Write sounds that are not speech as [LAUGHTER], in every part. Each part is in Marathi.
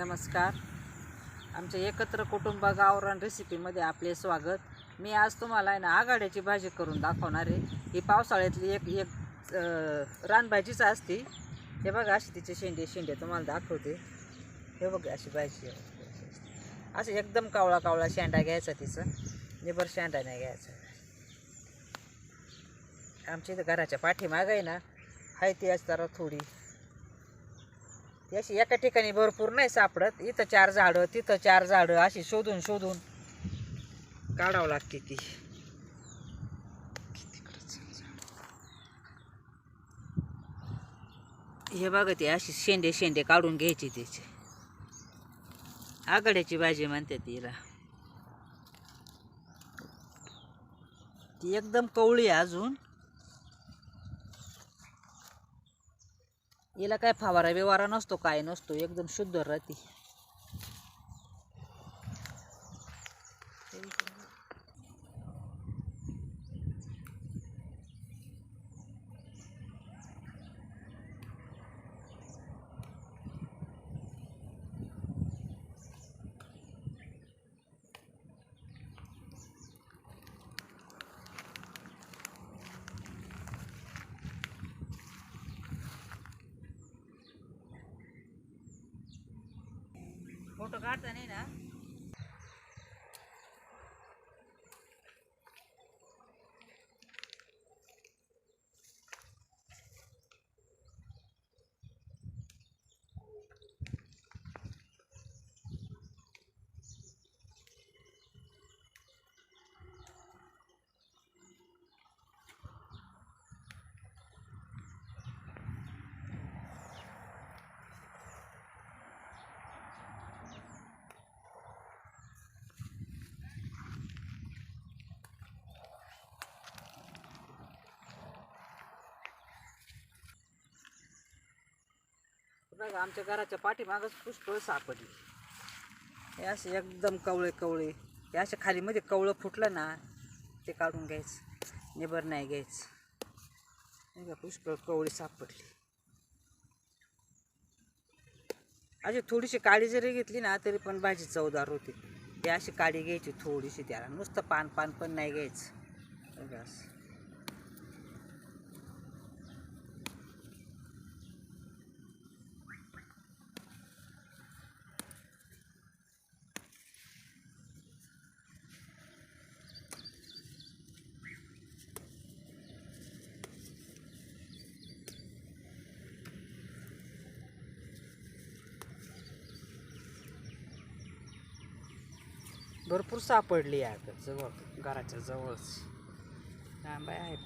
नमस्कार. आमच्या एकत्र कुटुंब गावरान रेसिपीमध्ये आपले स्वागत. मी आज तुम्हाला आहे ना आघाड्याची भाजी करून दाखवणार आहे. ही पावसाळ्यातली एक एक रानभाजीच असते. हे बघा अशी तिचे शेंडे शेंडे तुम्हाला दाखवते. हे बघा अशी भाजी असं एकदम कावळा कावळा शेंडा घ्यायचा तिचं. निबर शेंडा नाही घ्यायचा. आमच्या इथं घराच्या पाठीमागं आहे ना आहे ती असताना थोडी. अशी एका ठिकाणी भरपूर नाही सापडत. इथं चार झाडं तिथं चार झाडं अशी शोधून शोधून काढावं लागते ती. हे बघा ते अशी शेंडे शेंडे काढून घ्यायची त्याचे आघाड्याची भाजी म्हणते तिला. ती एकदम कवळी अजून. हिला काय फवारा बिवारा नसतो काय नसतो एकदम शुद्ध राहते. फोटो काढता नाही ना बघा आमच्या घराच्या पाठीमागच पुष्कळ सापडली. हे असे एकदम कवळे कवळे. हे असे खाली मध्ये कवळं फुटलं ना ते काढून घ्यायचं. निबर नाही घ्यायचं. हे बघा, पुष्कळ कवळी सापडली. अशी थोडीशी काळी जरी घेतली ना तरी पण भाजी चवदार होती. ते अशी काळी घ्यायची थोडीशी त्याला. नुसतं पान पान पण नाही घ्यायचं. भरपूर सापडली आहे आता जवळ घराच्या जवळच. आंबा आहे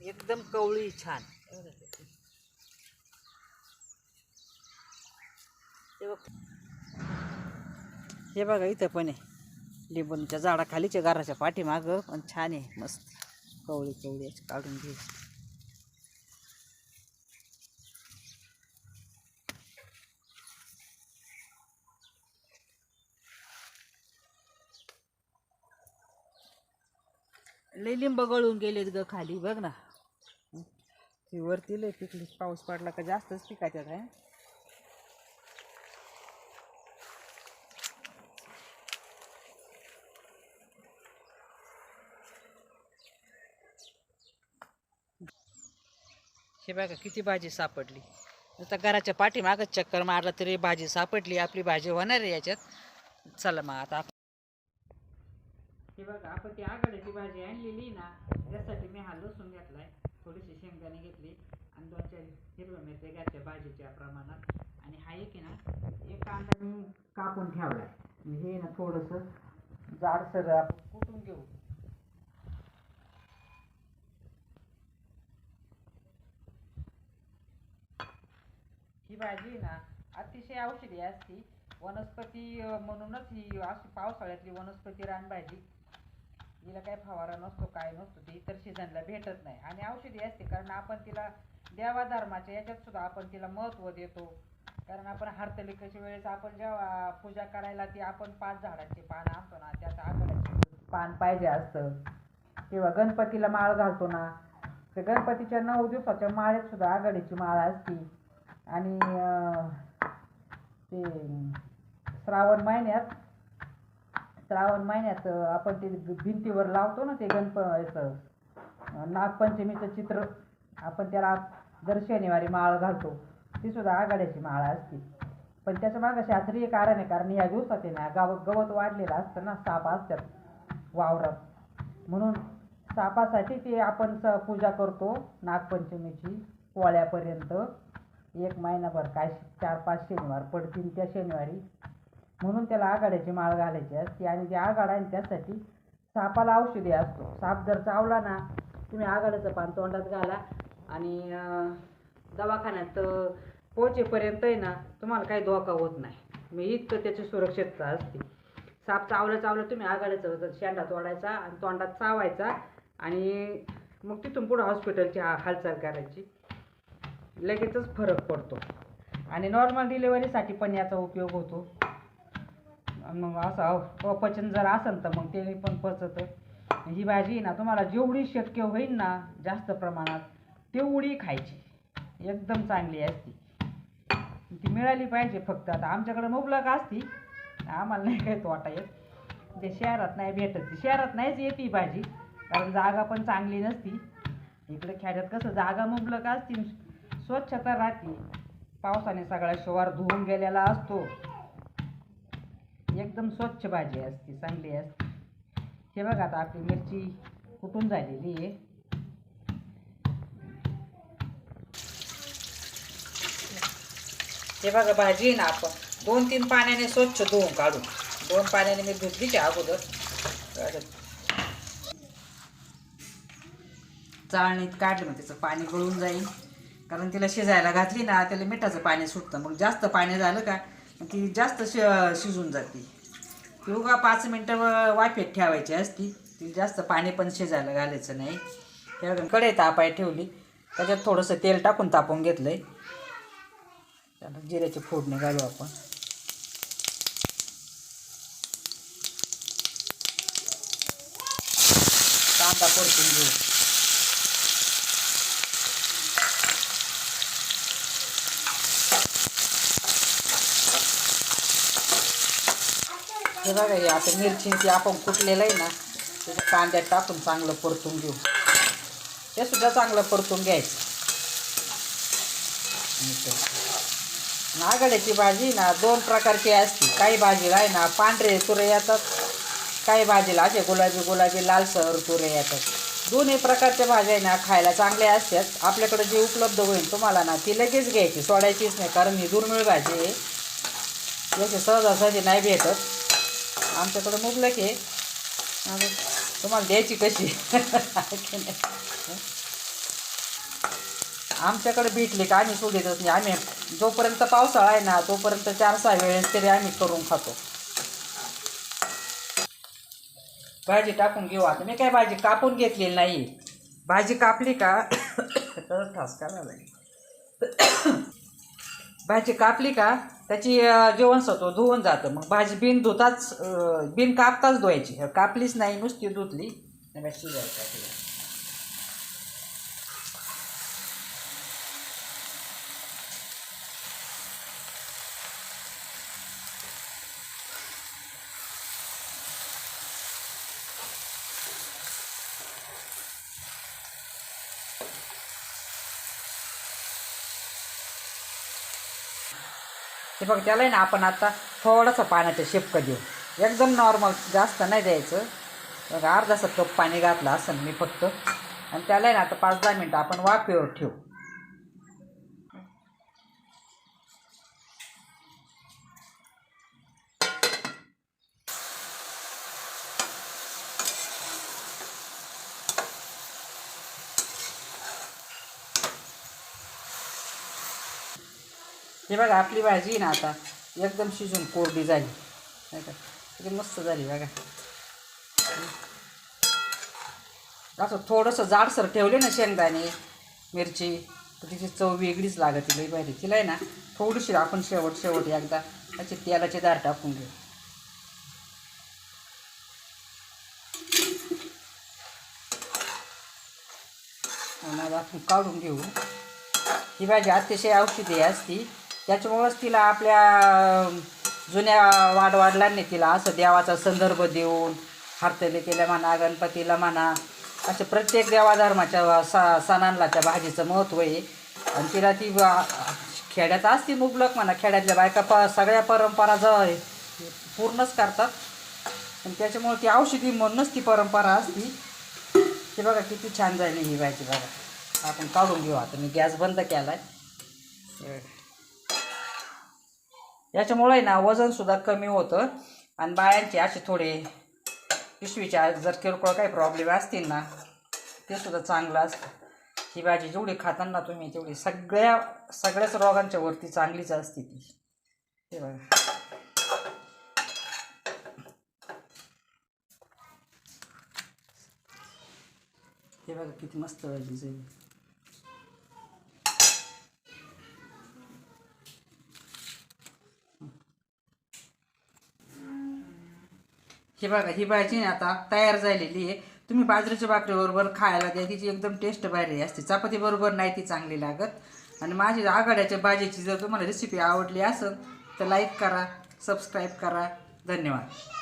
एकदम कवळी छान. हे बघ. हे बघा इथं पण आहे. लिंबूच्या झाडाखालीच्या घराच्या पाठीमागं पण छान आहे मस्त. कवळी कवळी अशी काढून घे. लई लिंब गळून गेलेत ग खाली बघ ना. ती वरती लय पिकली. पाऊस पडला का जास्तच पिकाच्यात आहे हे? बघा किती भाजी सापडली. आता घराच्या पाठीमागच चक्कर मारला तरी भाजी सापडली आपली भाजी होणार आहे याच्यात. चला मग आता हे बघा आपण ती आघाड्याची भाजी आणलेली ना त्यासाठी मी हा लसूण घेतलाय. थोडीशी शेंगदाणे घेतली आणि दोन चार हिरव्या मिरच्या घ्यायच्या भाजीच्या प्रमाणात. आणि हा एक आहे ना एक कांदा मी कापून ठेवला हे ना थोडंसं जाडसर आपण कुटून घेऊ. ही भाजी आहे ना अतिशय औषधी असती. वनस्पती म्हणूनच ही अशी पावसाळ्यातली वनस्पती रानभाजी. हिला काय फवारा नसतो काय नसतो ते इतर सीझनला भेटत नाही. आणि औषधी असते कारण आपण तिला देवा धर्माच्या याच्यात सुद्धा आपण तिला महत्त्व देतो. कारण आपण हरतलिकेच्या वेळेस आपण जेव्हा पूजा करायला ती आपण पाच झाडांची पानं आणतो ना त्यात आघाड्याचे पान पाहिजे असतं. किंवा गणपतीला माळ घालतो ना तर गणपतीच्या नऊ दिवसाच्या माळेत सुद्धा आघाडीची माळ असते. आणि ते श्रावण महिन्यात श्रावण महिन्यात आपण ते भिंतीवर लावतो ना ते गणप याचं नागपंचमीचं चित्र आपण त्याला दर शनिवारी माळ घालतो. ती सुद्धा आघाड्याची माळ असते. पण त्याच्या मागं शास्त्रीय कारण आहे कारण या दिवसात आहे ना गाव गवत वाढलेलं असतं ना साप असतात वावरात. म्हणून सापासाठी ते आपण स पूजा करतो नागपंचमीची पोळ्यापर्यंत. एक महिनाभर काय चार पाच शनिवार पडतील त्या शनिवारी. म्हणून त्याला आघाड्याची माळ घालायची असते. आणि ती आघाडा आहे त्यासाठी सापाला औषधी असतो. साप जर चावला ना तुम्ही आघाडाचं पान तोंडात घाला. आणि दवाखान्यात पोचेपर्यंत पोहोचेपर्यंत आहे ना तुम्हाला काही धोका होत नाही. मी इतकं त्याची सुरक्षितता असते. साप चावलं चावलं तुम्ही आघाडाचं शेंडा तोडायचा आणि तोंडात चावायचा आणि मग तिथून पुढं हॉस्पिटलची हा हालचाल करायची. लगेचच फरक पडतो. आणि नॉर्मल डिलेवरीसाठी पण याचा उपयोग होतो. मग असं अपचन जर असेल तर मग ते पण पचतं. ही भाजी आहे ना तुम्हाला जेवढी शक्य होईल ना जास्त प्रमाणात तेवढी खायची. एकदम चांगली असती. ती मिळाली पाहिजे फक्त. आता आमच्याकडे मुबलक असती. आम्हाला नाही काही तोटा येत ते शहरात नाही भेटत. ती शहरात नाहीच येते ही भाजी. कारण जागा पण चांगली नसती. इकडे खेड्यात कसं जागा मुबलक असती स्वच्छता राहते. पावसाने सगळा शिवार धुवून गेलेला असतो. एकदम स्वच्छ भाजी असते चांगली असते. हे बघा आता आपली मिरची कुठून झालेली आहे. हे बघा भाजी ना आपण. दोन तीन पाण्याने स्वच्छ धुवून काढून. दोन पाण्याने मी धुतलीची अगोदर. चाळणीत काढलं मग त्याचं पाणी गळून जाईल. कारण तिला शिजायला घातली ना त्याला मिठाचं पाणी सुटतं. मग जास्त पाणी झालं का ती जास्त शि शिजून जाते. ती उगा पाच मिनटं वाफेत ठेवायची असती. ती जास्त पाणी पण शिजायला घालायचं नाही. त्यावेळी कढई तापाय ठेवली. त्याच्यात थोडंसं तेल टाकून तापून घेतलं आहे त्याला जिऱ्याची फोडणी घालू आपण. कांदा परतून घेऊ. हे बघा हे आता मिरची आपण कुटलेलं आहे ना त्याच्या कांद्यात टाकून चांगलं परतून घेऊ. हे सुद्धा चांगलं परतून घ्यायचं. नागड्याची भाजी ना दोन प्रकारची असते. काही भाजीला आहे ना पांढरे तुरे येतात. काही भाजीला असे गुलाबी गुलाबी लालसर तुरे येतात. दोन्ही प्रकारच्या भाज्या आहे ना खायला चांगल्या असतात. आपल्याकडे जी उपलब्ध होईल तुम्हाला ना ती लगेच घ्यायची. सोडायचीच नाही कारण ही दुर्मिळ भाजी आहे. याची सहजासहजी नाही भेटत. आमच्याकडं मुबलक आहे. तुम्हाला द्यायची कशी? आमच्याकडे भेटली का? आम्ही सोडितच नाही. आम्ही जोपर्यंत पावसाळा आहे ना तोपर्यंत चार सहा वेळेस तरी आम्ही करून खातो. भाजी टाकून घेऊ आता. मी काय भाजी कापून घेतलेली नाही. भाजी कापली का? [COUGHS] तर ठास करायला लागेल भाजी कापली का? त्याची जेवण जीवनसत्व धुवून जातं. मग भाजी बिन धुताच बिन कापताच धुवायची. कापलीच नाही नुसती धुतली. आणि ते बघ त्याला आहे ना आपण आता थोडंसं पाण्याचं शेपकं देऊ एकदम नॉर्मल जास्त नाही द्यायचं. अर्धा अर्धासा कप पाणी घातलं असं मी फक्त. आणि त्याला आहे ना आता पाच दहा मिनटं आपण वाफेवर ठेवू. हे बघा आपली भाजी आहे ना आता. एकदम शिजून कोरडी झाली. नाही का? किती मस्त झाली बघा. असं थोडंसं जाडसर ठेवले ना शेंगदाणे मिरची तर तिची चव वेगळीच लागत लई भारी. तिला आहे ना थोडीशी आपण शेवट शेवट एकदा त्याचे तेलाचे दार टाकून घेऊ. आणि आपण काढून घेऊ. ही भाजी अतिशय औषधी असती. त्याच्यामुळंच तिला आपल्या जुन्या वाडवाडलांनी तिला असं देवाचा संदर्भ देऊन हरतलिकेला म्हणा गणपतीला म्हणा असे प्रत्येक देवाधर्माच्या सा सणांना त्या भाजीचं महत्त्व आहे. आणि तिला ती खेड्यात असती मुबलक म्हणा खेड्यातल्या बायका प सगळ्या परंपरा ज पूर्णच करतात. आणि त्याच्यामुळे ती औषधी म्हणूनच ती परंपरा असती. ती बघा किती छान झाली ही भाजी बघा. आपण काढून घेऊ आता. मी गॅस बंद केला आहे याच्यामुळे ना वजनसुद्धा कमी होतं. आणि बायांचे असे थोडे पिशवीच्या जर किरकोळ काही प्रॉब्लेम असतील ना ते सुद्धा चांगलं असतं. ही भाजी जेवढी खाताना तुम्ही तेवढी सगळ्या सगळ्याच रोगांच्या वरती चांगलीच असते ती. हे बघा. हे बघा किती मस्त भाजी हे बघा ही भाजी आता तयार झालेली आहे. तुम्ही बाजरीच्या भाकरीबरोबर खायला द्या तिची एकदम टेस्ट भारी असते. चपातीबरोबर नाही ती चांगली लागत. आणि माझी आघाड्याच्या भाजीची जर तुम्हाला रेसिपी आवडली असेल तर लाईक करा सबस्क्राईब करा. धन्यवाद.